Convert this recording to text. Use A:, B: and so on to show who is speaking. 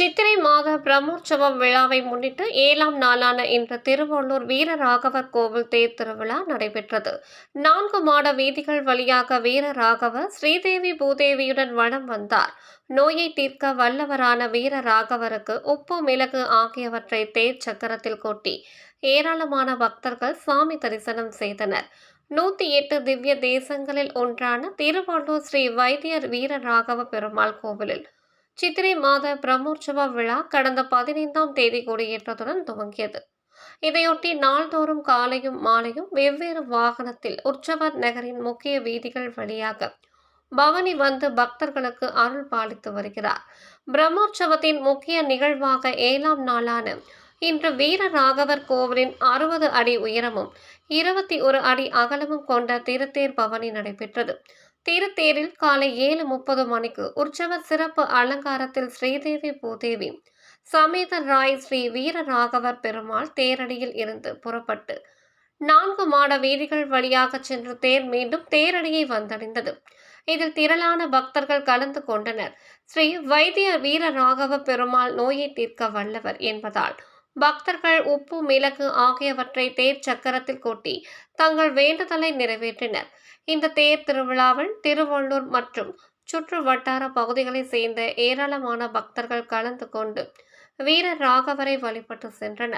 A: சித்திரை மாத பிரம்மோற்சவம் விழாவை முன்னிட்டு ஏழாம் நாளான இன்று திருவள்ளூர் வீரராகவர் கோவில் தேர் திருவிழா நடைபெற்றது. நான்கு மாட வீதிகள் வழியாக வீரராகவர் ஸ்ரீதேவி பூதேவியுடன் வனம் வந்தார். நோயை தீர்க்க வல்லவரான வீரராகவருக்கு உப்பு மிளகு ஆகியவற்றை தேர் சக்கரத்தில் கொட்டி ஏராளமான பக்தர்கள் சுவாமி தரிசனம் செய்தனர். நூத்தி எட்டு திவ்ய தேசங்களில் ஒன்றான திருவள்ளூர் ஸ்ரீ வைத்தியர் வீரராகவ பெருமாள் கோவிலில் சித்திரை மாத பிரம்மோற்சவ விழா கடந்த பதினைந்தாம் தேதி கொடியேற்றத்துடன் துவங்கியது. இதையொட்டி நாள்தோறும் காலையும் மாலையும் வெவ்வேறு வாகனத்தில் உற்சவர் நகரின் முக்கிய வீதிகள் வழியாக பவனி வந்து பக்தர்களுக்கு அருள் பாலித்து வருகிறார். பிரம்மோற்சவத்தின் முக்கிய நிகழ்வாக ஏழாம் நாளான இன்று வீரராகவர் கோவிலின் அறுபது அடி உயரமும் இருபத்தி ஒரு அடி அகலமும் கொண்ட திருத்தேர் பவனி நடைபெற்றது. திருத்தேரில் காலை ஏழு முப்பது மணிக்கு உற்சவர் சிறப்பு அலங்காரத்தில் ஸ்ரீதேவி பூதேவி சமேத ராய் ஸ்ரீ வீரராகவர் பெருமாள் தேரடியில் இருந்து புறப்பட்டு நான்கு மாட வீதிகள் வழியாக சென்று தேர் மீண்டும் தேரடியை வந்தடைந்தது. இதில் திரளான பக்தர்கள் கலந்து கொண்டனர். ஸ்ரீ வைத்திய வீரராகவ பெருமாள் நோயை தீர்க்க வல்லவர் என்பதால் பக்தர்கள் உப்பு மிளகு ஆகியவற்றை தேர் சக்கரத்தில் கொட்டி தங்கள் வேண்டுதலை நிறைவேற்றினர். இந்த தேர் திருவிழாவில் திருவள்ளூர் மற்றும் சுற்று வட்டார பகுதிகளைச் சேர்ந்த ஏராளமான பக்தர்கள் கலந்து கொண்டு வீர ராகவரை வழிபட்டு சென்றனர்.